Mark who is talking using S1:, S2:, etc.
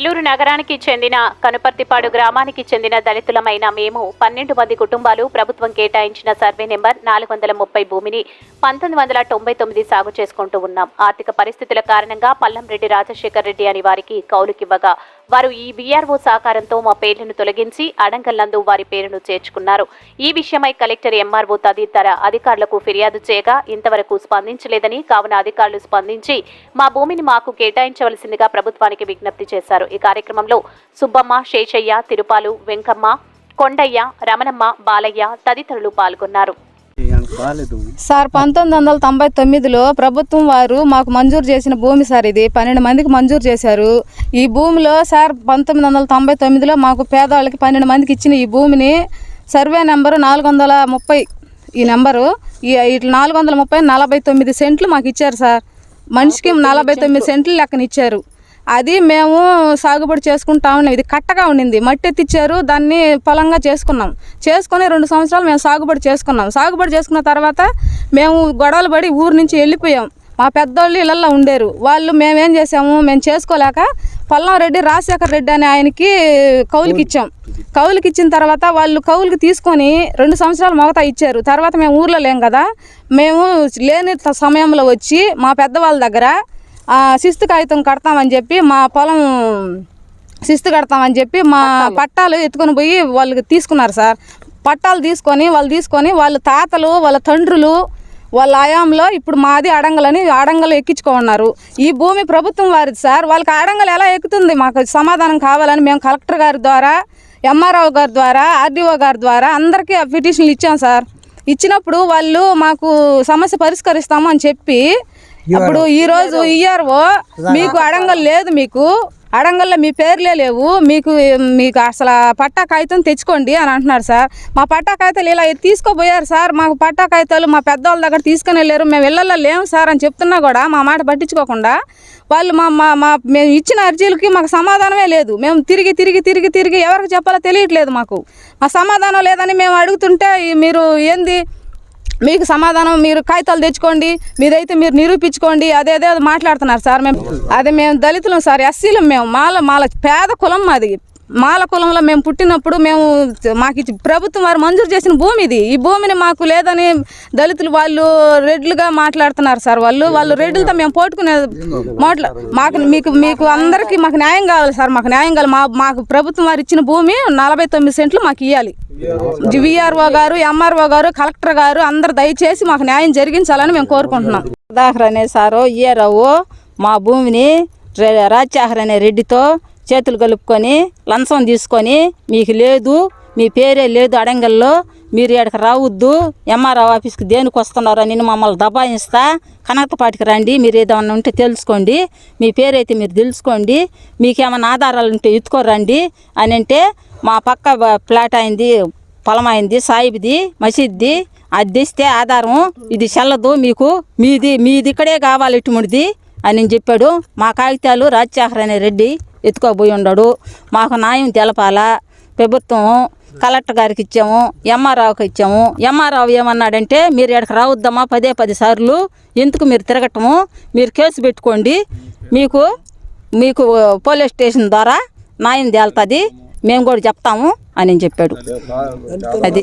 S1: నెల్లూరు నగరానికి చెందిన కనుపర్తిపాడు గ్రామానికి చెందిన దళితులమైన మేము పన్నెండు మంది కుటుంబాలు ప్రభుత్వం కేటాయించిన సర్వే నెంబర్ నాలుగు వందల ముప్పై భూమిని పంతొమ్మిది వందల తొంభై తొమ్మిది సాగు చేసుకుంటూ ఉన్నాం. ఆర్థిక పరిస్థితుల కారణంగా పల్లంరెడ్డి రాజశేఖర్ రెడ్డి అని వారికి కౌలుకివ్వగా వారు ఈ బీఆర్ఓ సహకారంతో మా పేర్లను తొలగించి అడంగల్లందు వారి పేరును చేర్చుకున్నారు. ఈ విషయమై కలెక్టర్ ఎంఆర్ఓ తదితర అధికారులకు ఫిర్యాదు చేయగా ఇంతవరకు స్పందించలేదని కావున అధికారులు స్పందించి మా భూమిని మాకు కేటాయించవలసిందిగా ప్రభుత్వానికి విజ్ఞప్తి చేశారు. ఈ కార్యక్రమంలో సుబ్బమ్మ శేషయ్య తిరుపాలు వెంకమ్మ కొండయ్య రమణమ్మ బాలయ్య తదితరులు పాల్గొన్నారు.
S2: సార్ పంతొమ్మిది వందల తొంభై తొమ్మిదిలో ప్రభుత్వం వారు మాకు మంజూరు చేసిన భూమి సార్ ఇది. పన్నెండు మందికి మంజూరు చేశారు. ఈ భూమిలో సార్ పంతొమ్మిది వందల తొంభై తొమ్మిదిలో మాకు పేదవాళ్ళకి పన్నెండు మందికి ఇచ్చిన ఈ భూమిని సర్వే నెంబరు నాలుగు వందల ముప్పై ఈ నెంబరు ఈ ఇట్లా నాలుగు వందల ముప్పై నలభై తొమ్మిది సెంట్లు మాకు ఇచ్చారు సార్. మనిషికి నలభై తొమ్మిది సెంట్లు. లెక్కన ఇచ్చారు అది మేము సాగుబడి చేసుకుంటా ఉన్నాం. ఇది కట్టగా ఉండింది. మట్టి ఎత్తిచ్చారు. దాన్ని పొలంగా చేసుకున్నాం. చేసుకొని రెండు సంవత్సరాలు మేము సాగుబడి చేసుకున్నాం. సాగుబడి చేసుకున్న తర్వాత మేము గొడవలు పడి ఊరు నుంచి వెళ్ళిపోయాం. మా పెద్దోళ్ళు ఇళ్ళల్లో ఉండేరు. వాళ్ళు మేమేం చేసాము? మేము చేసుకోలేక పల్లంరెడ్డి రాజశేఖర్ రెడ్డి అనే ఆయనకి కౌలుకి ఇచ్చాం. కౌలుకి ఇచ్చిన తర్వాత వాళ్ళు కౌలుకి తీసుకొని రెండు సంవత్సరాలు మొగతా ఇచ్చారు. తర్వాత మేము ఊర్లో లేం కదా. మేము లేని సమయంలో వచ్చి మా పెద్దవాళ్ళ దగ్గర శిస్తు కాగితం కడతామని చెప్పి మా పొలం శిస్తు కడతామని చెప్పి మా పట్టాలు. ఎత్తుకొని పోయి వాళ్ళకి తీసుకున్నారు సార్. పట్టాలు తీసుకొని వాళ్ళు తీసుకొని వాళ్ళ తాతలు వాళ్ళ తండ్రులు వాళ్ళ ఆయాంలో ఇప్పుడు మాది అడంగలని అడంగలు ఎక్కించుకోమన్నారు. ఈ భూమి ప్రభుత్వం వారిది సార్. వాళ్ళకి అడంగలు ఎలా ఎక్కుతుంది? మాకు సమాధానం కావాలని మేము కలెక్టర్ గారి ద్వారా ఎంఆర్ఓ గారి ద్వారా ఆర్డీఓ గారి ద్వారా అందరికీ పిటిషన్లు ఇచ్చాం సార్. ఇచ్చినప్పుడు వాళ్ళు మాకు సమస్య పరిష్కరిస్తాము అని చెప్పి అప్పుడు ఈ రోజు ఇయ్యారు మీకు అడంగల్ లేదు మీకు. అడంగల్లో మీ పేర్లే లేవు. మీకు మీకు అసలు పట్టా కాగితం తెచ్చుకోండి అని అంటున్నారు సార్. మా పట్టా కాగితాలు ఇలా తీసుకోపోయారు సార్. మాకు పట్టా కాగితాలు మా పెద్దవాళ్ళ దగ్గర తీసుకుని వెళ్ళారు. మేము ఇళ్ళల్లో లేము సార్ అని చెప్తున్నా కూడా మా మాట పట్టించుకోకుండా వాళ్ళు మా మా మా మేము ఇచ్చిన అర్జీలకి మాకు సమాధానమే లేదు. మేము తిరిగి తిరిగి తిరిగి తిరిగి ఎవరికి చెప్పాలో తెలియట్లేదు మాకు. మా సమాధానం లేదని మేము అడుగుతుంటే మీరు ఏంది? మీకు సమాధానం మీరు కాగితాలు తెచ్చుకోండి మీదైతే మీరు నిరూపించుకోండి అదేదే అది మాట్లాడుతున్నారు సార్. మేము అదే మేము దళితులం సార్ ఎస్సీలం మేము మాల మాల పేద కులం మాది. మాల కులంలో మేము పుట్టినప్పుడు మేము మాకు ఇచ్చి ప్రభుత్వం వారు మంజూరు చేసిన భూమి ఇది. ఈ భూమిని మాకు లేదని దళితులు వాళ్ళు రెడ్లుగా మాట్లాడుతున్నారు సార్. వాళ్ళు వాళ్ళు రెడ్లతో మేము పోటుకునే మాట్లా మాకు మీకు మీకు అందరికీ మాకు న్యాయం కావాలి సార్. మాకు న్యాయం కావాలి. మా మాకు ప్రభుత్వం వారు ఇచ్చిన భూమి నలభై తొమ్మిది సెంట్లు మాకు ఇవ్వాలి విఆర్ఓ గారు ఎంఆర్ఓ గారు కలెక్టర్ గారు అందరు దయచేసి మాకు న్యాయం జరిగించాలని మేము కోరుకుంటున్నాం.
S3: సుధాకర్ అనే సారు ఇయ్యరావు మా భూమిని రే- రాజశేఖర్ అనే రెడ్డితో చేతులు కలుపుకొని లంచం తీసుకొని మీకు లేదు మీ పేరే లేదు అడంగల్లో మీరు ఇక్కడికి రావద్దు ఎంఆర్ఓ ఆఫీస్కి దేనికి వస్తున్నారో నేను మమ్మల్ని దబాయిస్తా కనకపాటికి రండి మీరు ఏదైనా ఉంటే తెలుసుకోండి మీ పేరైతే మీరు తెలుసుకోండి మీకేమైనా ఆధారాలు ఉంటే ఎత్తుకోరండి అని అంటే మా పక్క ప్లాట్ అయింది పొలం అయింది సాయిబిది మసీద్ది అది తెస్తే ఆధారం ఇది చెల్లదు మీకు మీది మీది ఇక్కడే కావాలి ఇటుముడిది అని చెప్పాడు మా కాగితాలు రాజశేఖర్ అనే రెడ్డి. ఎత్తుకోబోయి ఉన్నాడు మాకు న్యాయం తెలపాలా? ప్రభుత్వం కలెక్టర్ గారికి ఇచ్చాము ఎంఆర్ఆవుకి ఇచ్చాము. ఎంఆర్ఆవు ఏమన్నాడంటే మీరు ఇక్కడికి రావద్దమ్మా పదే పది సార్లు. ఎందుకు మీరు తిరగటము? మీరు కేసు పెట్టుకోండి. మీకు మీకు పోలీస్ స్టేషన్ ద్వారా న్యాయం తేలుతుంది. మేము కూడా చెప్తాము అని చెప్పాడు. అది.